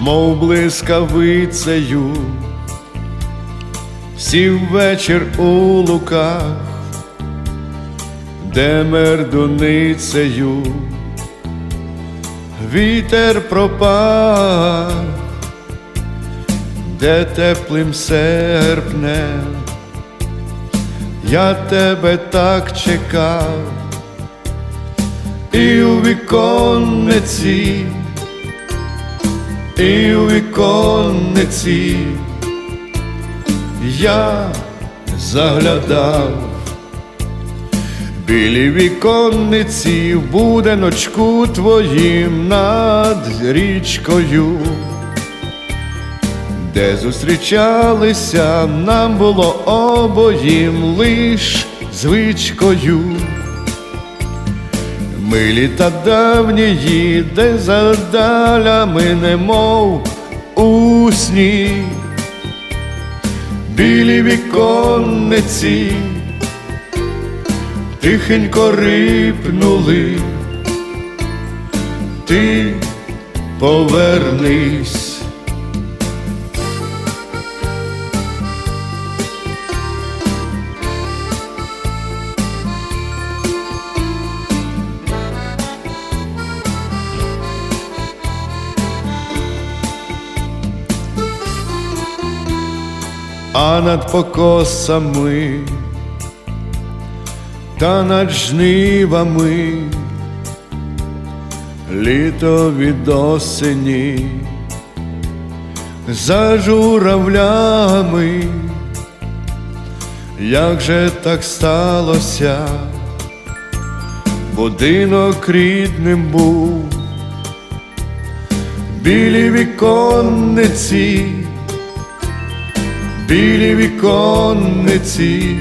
мов блискавицею, сів вечір у луках, де мердуницею. Вітер пропав, де теплим серпнем я тебе так чекав, і у віконниці, і у віконниці я заглядав. Білі віконниці в буденочку твоїм над річкою, де зустрічалися, нам було обоїм лиш звичкою. Милі та давнії, де за далями немов у сні, білі віконниці тихенько рипнули, ти повернись. А над покосами та над жнивами. Літо від осені за журавлями, як же так сталося, будинок рідним був, білі віконниці, білі віконниці.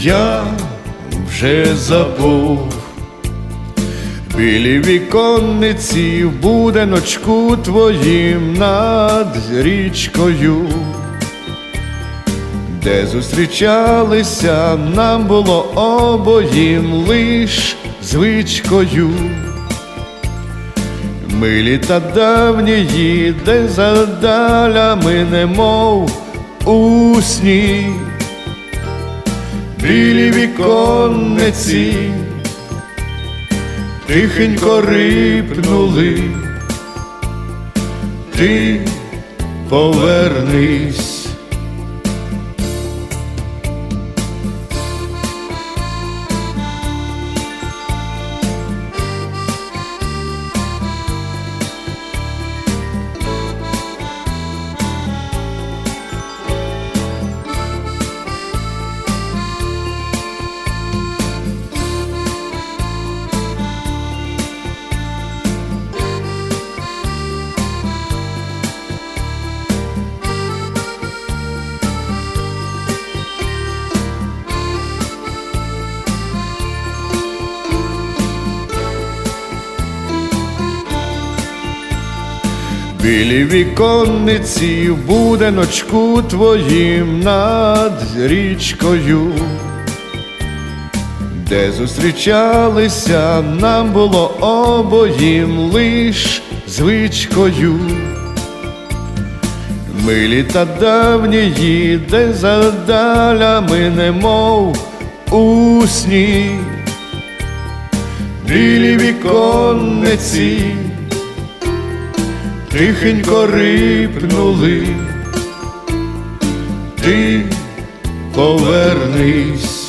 Я вже забув. Білі віконниці в буденочку твоїм над річкою, де зустрічалися, нам було обоїм лиш звичкою. Милі та давні їде за далями немов у сні білі віконниці тихенько рипнули, ти повернись. Білі віконниці в буденочку твоїм над річкою, де зустрічалися, нам було обоїм лиш звичкою. Милі та давнії, де за далями немов у сні, білі віконниці тихенько рипнули, ти повернись.